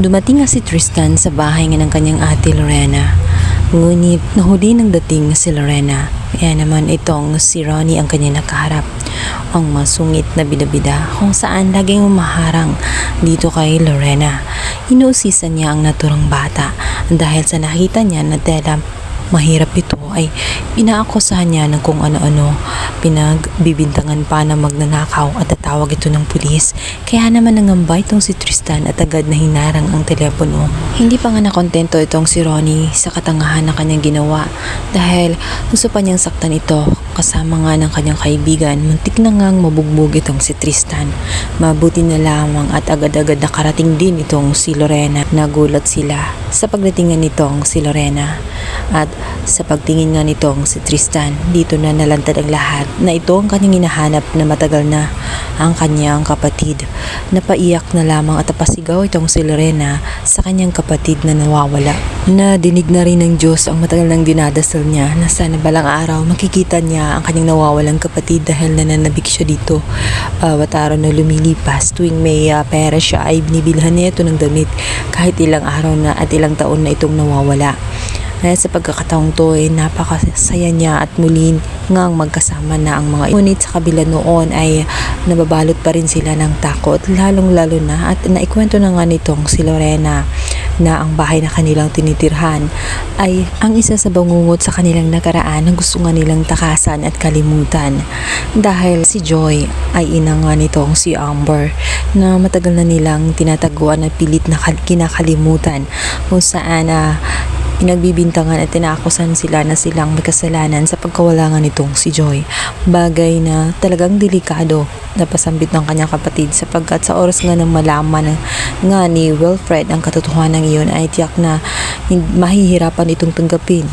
Dumating nga si Tristan sa bahay nga ng kanyang ate Lorena. Ngunit nahuli ng dating si Lorena. Kaya naman itong si Ronnie ang kanya nakaharap. Ang masungit na bidabida kung saan laging umaharang dito kay Lorena. Inuusisan niya ang naturang bata dahil sa nakita niya na tela mahirap ito ay pinaakusahan niya ng kung ano-ano. Pinagbibintangan pa na magnanakaw at tatawag ito ng pulis. Kaya naman nangamba itong si Tristan at agad na hinarang ang telepono. Hindi pa nga nakontento itong si Ronnie sa katangahan ng kanyang ginawa dahil gusto pa niyang saktan ito kasama nga ng kanyang kaibigan. Muntik na ngang mabugbog itong si Tristan. Mabuti na lamang at agad-agad nakarating din itong si Lorena. Nagulat sila sa pagdating nga nitong si Lorena. At sa pagtingin nga nitong si Tristan, dito na nalantad ang lahat na ito ang kanyang hinahanap na matagal na ang kanyang kapatid. Napaiyak na lamang at napasigaw itong si Lorena sa kanyang kapatid na nawawala. Na dinig na rin ng Diyos ang matagal nang dinadasal niya na sana balang araw makikita niya ang kanyang nawawalang kapatid dahil nananabik siya dito. Bawat araw na lumilipas tuwing may ah, pera siya ay binibilhan niya ito ng damit kahit ilang araw na at ilang taon na itong nawawala. Kaya sa pagkakataong to ay napakasaya niya at muli ngang magkasama na ang mga Ngunit sa kabila noon ay nababalot pa rin sila ng takot lalong lalo na at naikwento na nga nitong si Lorena na ang bahay na kanilang tinitirhan ay ang isa sa bangungot sa kanilang nakaraan na gusto nga nilang takasan at kalimutan. Dahil si Joy ay ina nga nitong si Amber na matagal na nilang tinataguan at pilit na kal- kinakalimutan kung saan ah, Pinagbibintangan at tinaakusan sila na silang may kasalanan sa pagkawala nga nitong si Joy. Bagay na talagang delikado na pasambit ng kanyang kapatid sapagkat sa oras nga ng malaman nga ni Wilfred ang katotohanan iyon ay tiyak na mahihirapan itong tanggapin